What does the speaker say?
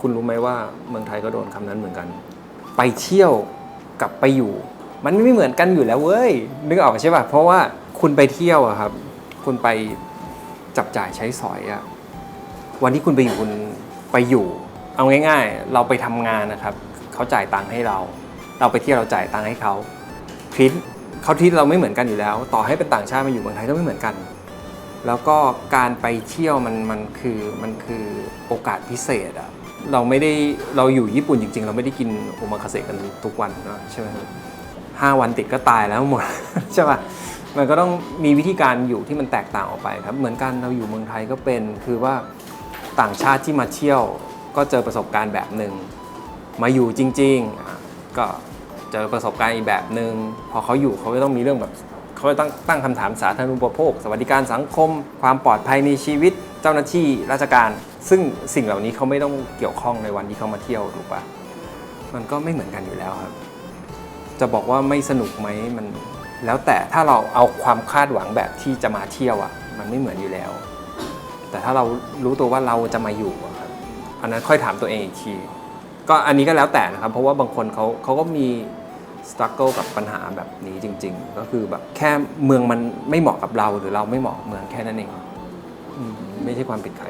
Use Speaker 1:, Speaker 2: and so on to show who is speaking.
Speaker 1: คุณรู้ไหมว่าเมืองไทยก็โดนคำนั้นเหมือนกัน ไปเที่ยวกับไปอยู่ มันไม่เหมือนกันอยู่แล้วเว้ยนึกออกใช่ป่ะเพราะว่าคุณไปเที่ยวอะครับ คุณไปจับจ่ายใช้สอยอะวันที่คุณไปอยู่คุณไปอยู่ เอาง่าย ๆ เราไปทำงานนะครับเขาจ่ายตังค์ให้เรา เราไปเที่ยวเราจ่ายตังค์ให้เขาทิปเขาทิปเราไม่เหมือนกันอยู่แล้ว ต่อให้เป็นต่างชาติมาอยู่เมืองไทยก็ไม่เหมือนกัน แล้วก็การไปเที่ยวมันมันคือมันคือโอกาสพิเศษอะ เราไม่ได้เราอยู่ญี่ปุ่นจริง ๆ เราไม่ได้กินโอมาคาเสะกันทุกวันนะใช่ไหมครับห้าวันติดก็ตายแล้วหมด ใช่ป่ะมันก็ต้องมีวิธีการอยู่ที่มันแตกต่างออกไปครับ เหมือนกันเราอยู่เมืองไทยก็เป็นคือว่าต่างชาติที่มาเที่ยว ก็เจอประสบการณ์แบบหนึ่งมาอยู่จริง ๆ ก็เจอประสบการณ์อีกแบบหนึ่งพอเขาอยู่เขาก็ต้องมีเรื่องแบบ เขาจะตั้งตั้งคำถามสาธารณูปโภค สวัสดิการสังคม ความปลอดภัยในชีวิต เจ้าหน้าที่ราชการ ซึ่งสิ่งเหล่านี้เขาไม่ต้องเกี่ยวข้องในวันที่เขามาเที่ยวถูกปะมันก็ไม่เหมือนกันอยู่แล้วครับ จะบอกว่าไม่สนุกไหมมันแล้วแต่ถ้าเราเอาความคาดหวังแบบที่จะมาเที่ยวอะ มันไม่เหมือนอยู่แล้ว แต่ถ้าเรารู้ตัวว่าเราจะมาอยู่ครับอันนั้นค่อยถามตัวเองอีกทีก็อันนี้ก็แล้วแต่นะครับ เพราะว่าบางคนเขาเขาก็มี สตรัคเกิลกับปัญหาแบบนี้จริง ๆ ก็คือแบบแค่เมืองมันไม่เหมาะกับเราหรือเราไม่เหมาะเมืองแค่นั้นเอง ไม่ใช่ความผิดใคร